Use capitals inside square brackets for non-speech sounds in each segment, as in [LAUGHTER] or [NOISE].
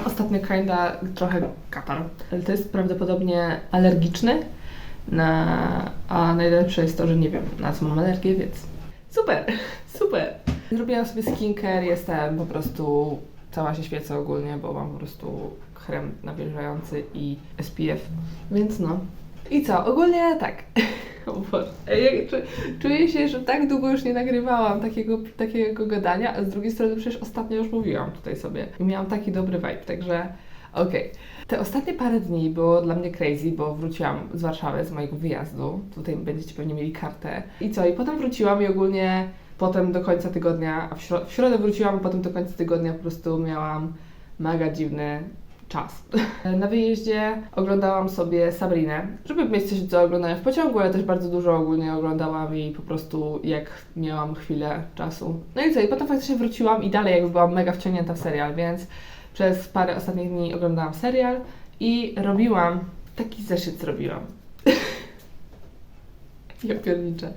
Mam ostatnio kinda trochę katar, to jest prawdopodobnie alergiczny, na, a najlepsze jest to, że nie wiem na co mam alergię, więc super, [LAUGHS] super. Zrobiłam sobie skincare, jestem po prostu, cała się świecę ogólnie, bo mam po prostu krem nawilżający i SPF, więc no. I co, ogólnie tak. [LAUGHS] Boże. Ja, czu- czuję się, że tak długo już nie nagrywałam takiego, takiego gadania, a z drugiej strony przecież ostatnio już mówiłam tutaj sobie i miałam taki dobry vibe, także okej. Te ostatnie parę dni było dla mnie crazy, bo wróciłam z Warszawy, z mojego wyjazdu. Tutaj będziecie pewnie mieli kartę. I co? I potem wróciłam i ogólnie potem do końca tygodnia, a w, w środę wróciłam, a potem do końca tygodnia po prostu miałam mega dziwny czas. Na wyjeździe oglądałam sobie Sabrinę, żeby mieć coś do oglądania w pociągu, ale też bardzo dużo ogólnie oglądałam i po prostu jak miałam chwilę czasu. No i co, i potem faktycznie wróciłam i dalej jakby byłam mega wciągnięta w serial, więc przez parę ostatnich dni oglądałam serial i robiłam, taki zeszyt zrobiłam. [LAUGHS] [LAUGHS] Ja pierniczę.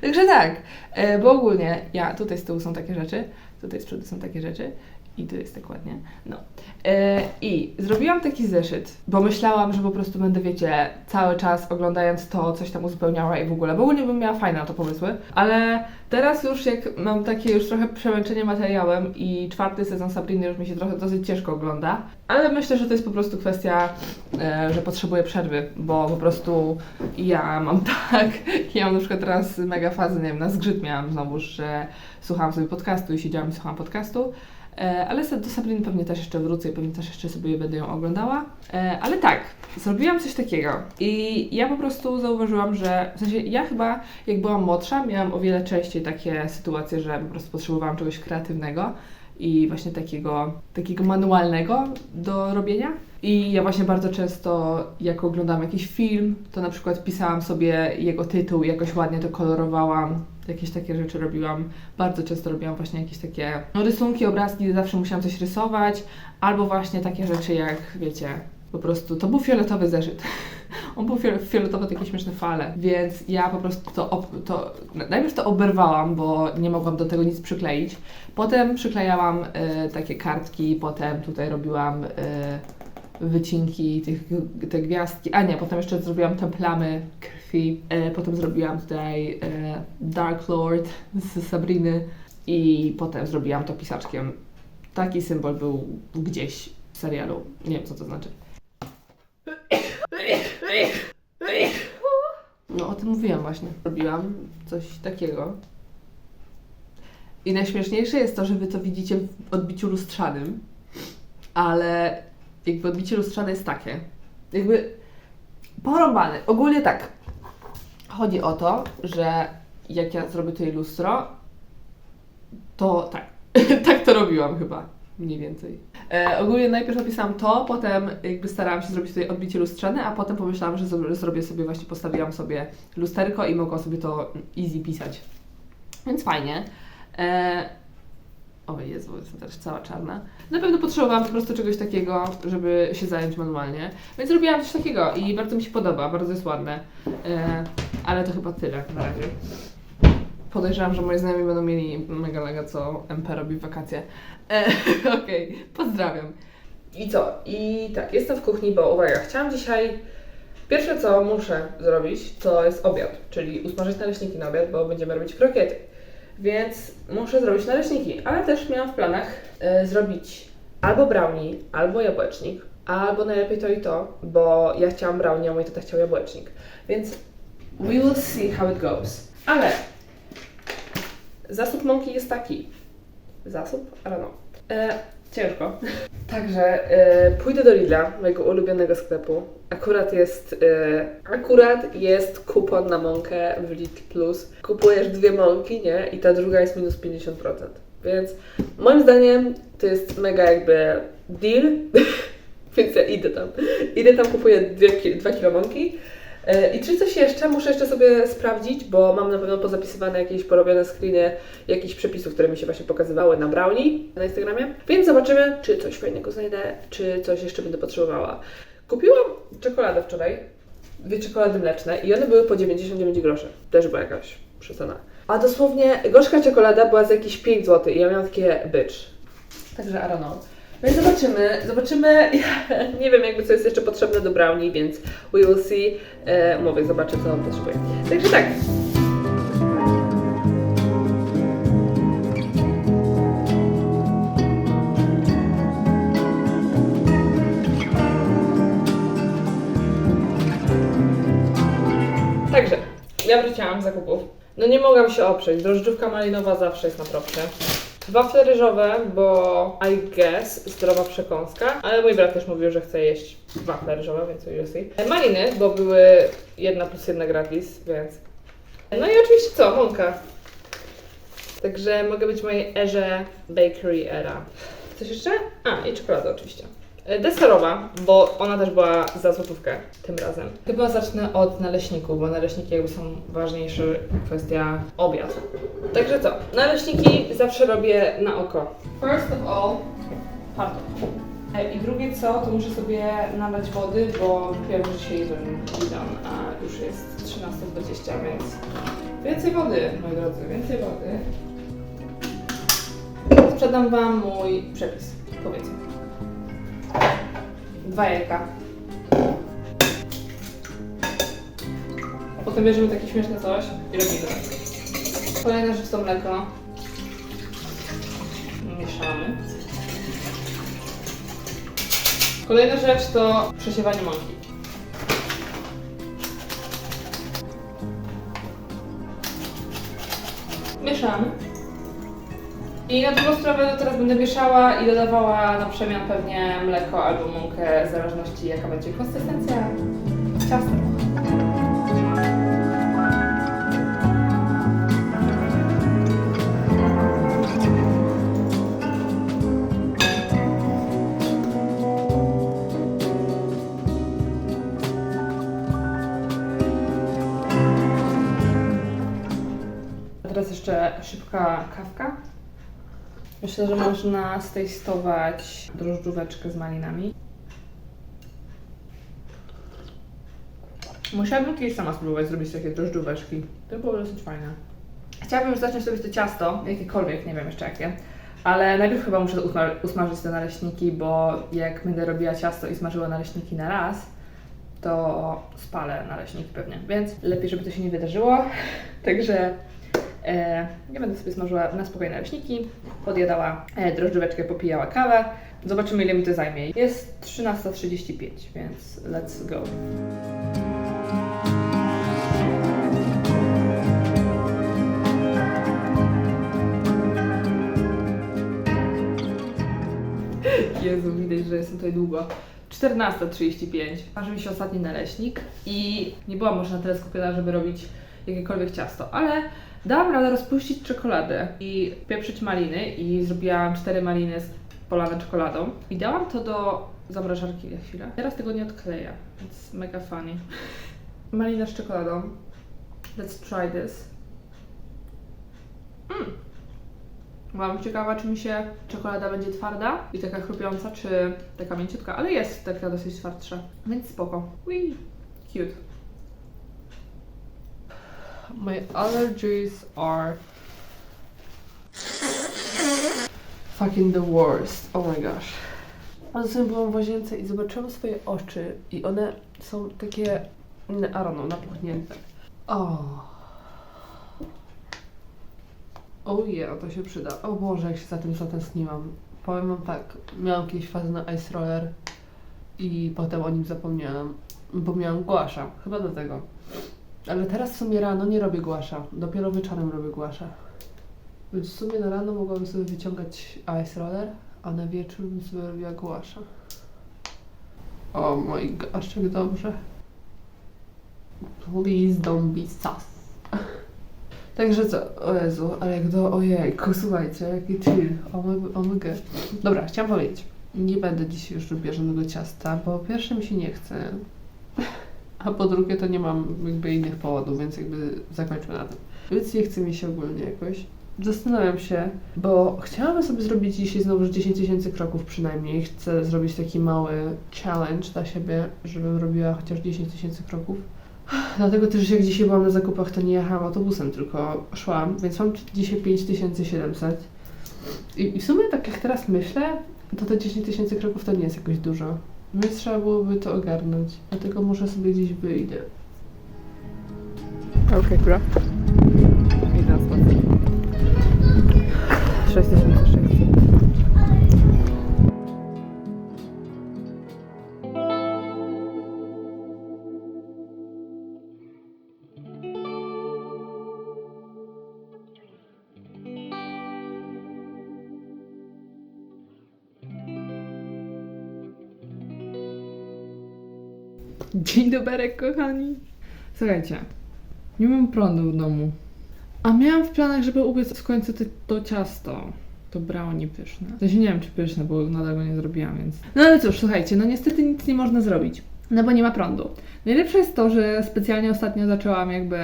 Także tak, e, bo ogólnie ja, tutaj z tyłu są takie rzeczy, tutaj z przodu są takie rzeczy i tu jest tak ładnie, no. E, I zrobiłam taki zeszyt, bo myślałam, że po prostu będę, wiecie, cały czas oglądając to, coś tam uzupełniała i w ogóle, bo ogólnie bym miała fajne na to pomysły, ale teraz już jak mam takie już trochę przemęczenie materiałem i czwarty sezon Sabriny już mi się trochę dosyć ciężko ogląda, ale myślę, że to jest po prostu kwestia, e, że potrzebuję przerwy, bo po prostu ja mam [LAUGHS] tak, ja mam na przykład teraz mega fazę, nie wiem, na zgrzyt miałam znowu, że słuchałam sobie podcastu i siedziałam i słuchałam podcastu, E, Ale do Sabriny pewnie też jeszcze wrócę i pewnie też jeszcze sobie będę ją oglądała. E, Ale tak, zrobiłam coś takiego. I ja po prostu zauważyłam, że w sensie ja chyba jak byłam młodsza, miałam o wiele częściej takie sytuacje, że po prostu potrzebowałam czegoś kreatywnego i właśnie takiego, takiego manualnego do robienia. I ja właśnie bardzo często, jak oglądałam jakiś film, to na przykład pisałam sobie jego tytuł, jakoś ładnie to kolorowałam, jakieś takie rzeczy robiłam. Bardzo często robiłam właśnie jakieś takie no, rysunki, obrazki, zawsze musiałam coś rysować, albo właśnie takie rzeczy jak, wiecie, po prostu to był fioletowy zeszyt. [LAUGHS] On był fiol- fioletowy, takie śmieszne fale, więc ja po prostu to, to najpierw to oberwałam, bo nie mogłam do tego nic przykleić. Potem przyklejałam e, takie kartki, potem tutaj robiłam e, wycinki, tych, te gwiazdki. A nie, potem jeszcze zrobiłam te plamy krwi. E, potem zrobiłam tutaj e, Dark Lord z Sabriny i potem zrobiłam to pisaczkiem. Taki symbol był gdzieś w serialu. Nie wiem, co to znaczy. No, o tym mówiłam właśnie. Robiłam coś takiego. I najśmieszniejsze jest to, że wy to widzicie w odbiciu lustrzanym, ale jakby odbicie lustrzane jest takie. Jakby porąbane. Ogólnie tak. Chodzi o to, że jak ja zrobię tutaj lustro, to tak. [LAUGHS] tak to robiłam chyba. Mniej więcej. E, ogólnie najpierw opisałam to, potem jakby starałam się zrobić tutaj odbicie lustrzane, a potem pomyślałam, że zro- zrobię sobie właśnie, postawiłam sobie lusterko i mogłam sobie to easy pisać. Więc fajnie. E, o Jezu, jestem też cała czarna. Na pewno potrzebowałam po prostu czegoś takiego, żeby się zająć manualnie. Więc zrobiłam coś takiego i bardzo mi się podoba, bardzo jest ładne. E, ale to chyba tyle na razie. Podejrzewam, że moi znajomi będą mieli mega lega, co MP robi w wakacje. E, [LAUGHS] Okej, pozdrawiam. I co? I tak, jestem w kuchni, bo uwaga, chciałam dzisiaj... Pierwsze, co muszę zrobić, to jest obiad, czyli usmażyć naleśniki na obiad, bo będziemy robić krokiety. Więc muszę zrobić naleśniki, ale też miałam w planach e, zrobić albo brownie, albo jabłecznik, albo najlepiej to i to, bo ja chciałam brownie, a mój tata chciał jabłecznik. Więc we will see how it goes. Ale zasób mąki jest taki. Zasób? Know. E, ciężko. [LAUGHS] Także e, pójdę do Lidla, mojego ulubionego sklepu. Akurat jest, e, akurat jest kupon na mąkę w Lidl Plus. Kupujesz dwie mąki, nie? I ta druga jest minus 50%. Więc moim zdaniem to jest mega jakby deal. [LAUGHS] Więc ja idę tam. Idę tam, kupuję dwie, dwa kilo mąki. E, I czy coś jeszcze? Muszę jeszcze sobie sprawdzić, bo mam na pewno pozapisywane jakieś porobione screeny jakichś przepisów, które mi się właśnie pokazywały na brownie na Instagramie. Więc zobaczymy, czy coś fajnego znajdę, czy coś jeszcze będę potrzebowała. Kupiłam czekoladę wczoraj, dwie czekolady mleczne i one były po 99 groszy. Też była jakaś przecena. A dosłownie gorzka czekolada była za jakieś 5 zł i ja miałam takie bitch. Także I don't know. Więc zobaczymy, zobaczymy. Ja [LAUGHS] nie wiem jakby co jest jeszcze potrzebne do brownie, więc we will see. E, mówię, zobaczę co on potrzebuje. Także tak. Także, ja wróciłam z zakupów. No nie mogłam się oprzeć. Drożdżówka malinowa zawsze jest na propsie. Wafle ryżowe, bo I guess zdrowa przekąska, ale mój brat też mówił, że chce jeść wafle ryżowe, więc we'll see. Maliny, bo były jedna plus jedna gratis, więc... No i oczywiście co? Mąka. Także mogę być w mojej erze bakery era. Coś jeszcze? A, i czekolada oczywiście. E, Deserowa, bo ona też była za złotówkę tym razem. Chyba zacznę od naleśników, bo naleśniki jakby są ważniejsze kwestia obiad. Także co? Naleśniki zawsze robię na oko. First of all, pardon. E, I drugie co, to muszę sobie nalać wody, bo wiem, że dzisiaj jeden bidon, a już jest 13.20, więc więcej wody, moi drodzy, więcej wody. Sprzedam Wam mój przepis, powiedzmy. Dwa jajka. Potem bierzemy takie śmieszne coś i robimy. Kolejna rzecz to mleko. Mieszamy. Kolejna rzecz to przesiewanie mąki. Mieszamy. I na drugą sprawę no teraz będę mieszała i dodawała na przemian pewnie mleko albo mąkę, w zależności jaka będzie konsystencja ciasta. Teraz jeszcze szybka kawka. Myślę, że można stestować drożdżóweczkę z malinami. Musiałabym kiedyś sama spróbować zrobić takie drożdżóweczki. To było dosyć fajne. Chciałabym już zacząć robić to ciasto, jakiekolwiek, nie wiem jeszcze jakie. Ale najpierw chyba muszę usma- usmażyć te naleśniki, bo jak będę robiła ciasto i smażyła naleśniki na raz, to spalę naleśniki pewnie. Więc lepiej, żeby to się nie wydarzyło. [LAUGHS] Także ja będę sobie smażyła na spokojne naleśniki, podjadała e, drożdżóweczkę, popijała kawę. Zobaczymy ile mi to zajmie. Jest 13.35, więc let's go. [LAUGHS] Jezu, widać, że jestem tutaj długo. 14.35. Waży mi się ostatni naleśnik i nie byłam może na tyle skupiona, żeby robić jakiekolwiek ciasto, ale dałam radę rozpuścić czekoladę i pieprzyć maliny i zrobiłam cztery maliny z polane czekoladą i dałam to do zamrażarki na chwilę. Teraz tego nie odkleję, więc mega funny. Malina z czekoladą. Let's try this. Mm. Byłam ciekawa, czy mi się czekolada będzie twarda i taka chrupiąca, czy taka mięciutka, ale jest taka dosyć twardsza, więc spoko. Wee. Cute. My allergies are fucking the worst. Oh my gosh. A zatem byłam w łazience i zobaczyłam swoje oczy i one są takie, I don't know, napuchnięte. O. O yeah, to się przyda. O Boże, jak się za tym zatęskniłam. Powiem wam tak, miałam kiedyś fazę na Ice Roller i potem o nim zapomniałam, bo miałam głasza, chyba do tego. Ale teraz w sumie rano nie robię głasza, dopiero wieczorem robię głasza. Więc w sumie na rano mogłabym sobie wyciągać Ice Roller, a na wieczór bym sobie robiła głasza. O mój gosh, jak dobrze. Please don't be sus. [LAUGHS] Także co, o Jezu, ale jak do, ojejku, słuchajcie, jaki chill, omega. Dobra, chciałam powiedzieć, nie będę dzisiaj już robiła żadnego ciasta, bo pierwsze mi się nie chce, a po drugie to nie mam jakby innych powodów, więc jakby zakończmy na tym. Więc nie chce mi się ogólnie jakoś. Zastanawiam się, bo chciałabym sobie zrobić dzisiaj znowu 10 tysięcy kroków przynajmniej. Chcę zrobić taki mały challenge dla siebie, żebym robiła chociaż 10 tysięcy kroków. Dlatego też, jak dzisiaj byłam na zakupach, to nie jechałam autobusem, tylko szłam, więc mam dzisiaj 5700. I, I w sumie tak jak teraz myślę, to te 10 tysięcy kroków to nie jest jakoś dużo. Więc trzeba byłoby to ogarnąć. Dlatego może sobie gdzieś wyjdę. Okej, okay, Idę Dzień dobry, kochani. Słuchajcie, nie mam prądu w domu. A miałam w planach, żeby upiec w końcu te, to ciasto. To brownie pyszne. W sensie nie wiem, czy pyszne, bo nadal go nie zrobiłam, więc... No ale cóż, słuchajcie, no niestety nic nie można zrobić. No bo nie ma prądu. Najlepsze jest to, że specjalnie ostatnio zaczęłam jakby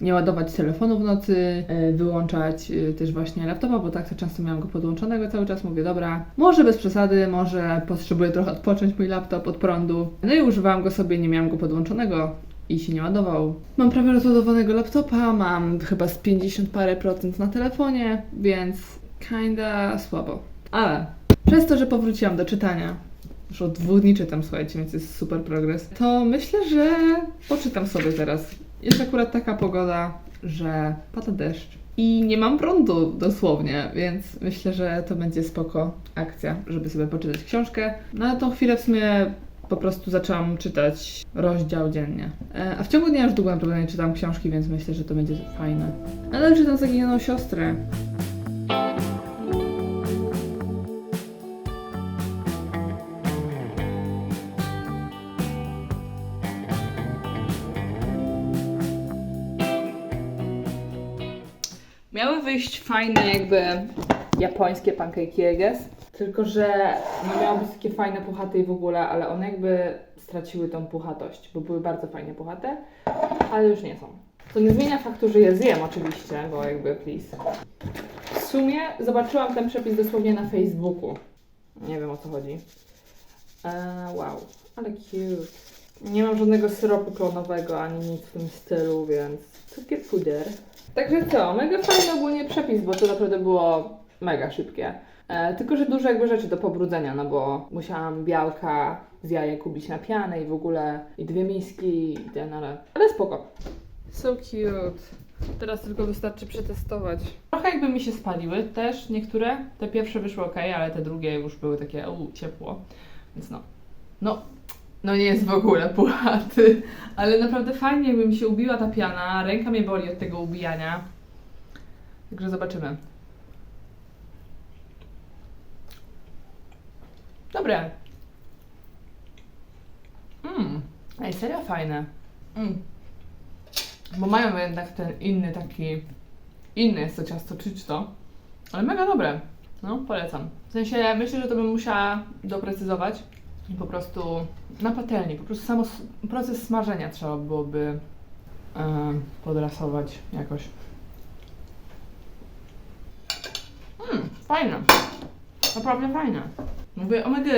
nie ładować telefonu w nocy, yy, wyłączać yy, też właśnie laptopa, bo tak to często miałam go podłączonego cały czas. Mówię, dobra, może bez przesady, może potrzebuję trochę odpocząć mój laptop od prądu. No i używałam go sobie, nie miałam go podłączonego i się nie ładował. Mam prawie rozładowanego laptopa, mam chyba z 50 parę procent na telefonie, więc kinda słabo. Ale przez to, że powróciłam do czytania, już od dwóch dni czytam, słuchajcie, więc jest super progres, to myślę, że poczytam sobie teraz. Jest akurat taka pogoda, że pada deszcz i nie mam prądu dosłownie, więc myślę, że to będzie spoko akcja, żeby sobie poczytać książkę. Na tą chwilę w sumie po prostu zaczęłam czytać rozdział dziennie. E, A w ciągu dnia już długo naprawdę nie czytam książki, więc myślę, że to będzie fajne. Ale czytam Zaginioną siostrę. Wyjść fajne jakby japońskie pankejki, I guess. Tylko, że no miały być takie fajne, puchate i w ogóle, ale one jakby straciły tą puchatość, bo były bardzo fajnie puchate, ale już nie są. To nie zmienia faktu, że je zjem oczywiście, bo jakby please. W sumie zobaczyłam ten przepis dosłownie na Facebooku. Nie wiem o co chodzi. Eee, wow, ale cute. Nie mam żadnego syropu klonowego ani nic w tym stylu, więc cukier puder. Także co, mega fajny ogólnie przepis, bo to naprawdę było mega szybkie. E, tylko, że dużo jakby rzeczy do pobrudzenia, no bo musiałam białka z jajek kupić na pianę i w ogóle i dwie miski i ten, ale, ale spoko. So cute. Teraz tylko wystarczy przetestować. Trochę jakby mi się spaliły też niektóre. Te pierwsze wyszły ok, ale te drugie już były takie u, ciepło. Więc no. No, no nie jest w ogóle puchaty, ale naprawdę fajnie jakby mi się ubiła ta piana. Ręka mnie boli od tego ubijania. Także zobaczymy. Dobre. Mmm. Ej, serio fajne. Mm. Bo mają jednak ten inny taki... Inny jest to ciasto, czuć to. Ale mega dobre. No, polecam. W sensie, myślę, że to bym musiała doprecyzować po prostu na patelni, po prostu samo proces smażenia trzeba byłoby e, podrasować jakoś. Mmm, fajne. Naprawdę fajne. Mówię, omega,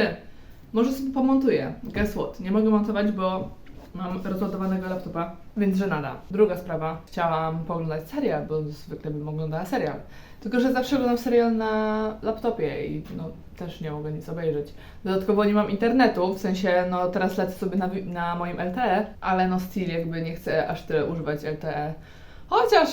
może sobie pomontuję. Guess what? Nie mogę montować, bo mam rozładowanego laptopa, więc żenada. Druga sprawa, chciałam pooglądać serial, bo zwykle bym oglądała serial. Tylko, że zawsze oglądam serial na laptopie i no, też nie mogę nic obejrzeć. Dodatkowo nie mam internetu, w sensie no teraz lecę sobie na, na moim LTE, ale no still jakby nie chcę aż tyle używać LTE. Chociaż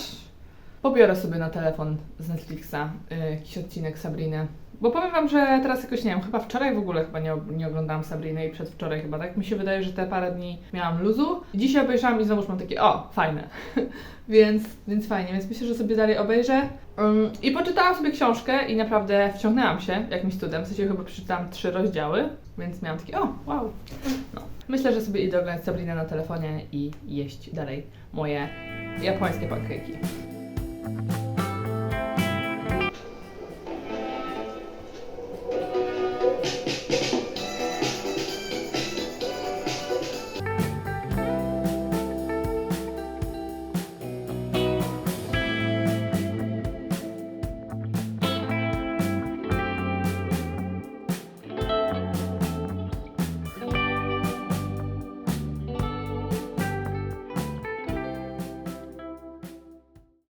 pobiorę sobie na telefon z Netflixa y, jakiś odcinek Sabriny. Bo powiem wam, że teraz jakoś nie wiem, chyba wczoraj w ogóle chyba nie, nie oglądałam Sabriny i przedwczoraj chyba, tak mi się wydaje, że te parę dni miałam luzu. Dzisiaj obejrzałam i znowuż mam takie, o, fajne. [LAUGHS] więc, więc fajnie, więc myślę, że sobie dalej obejrzę. Um, I poczytałam sobie książkę i naprawdę wciągnęłam się jakimś cudem. W sensie chyba przeczytałam trzy rozdziały, więc miałam takie, o, wow. No. Myślę, że sobie idę oglądać Sabrinę na telefonie i jeść dalej moje japońskie pankejki. you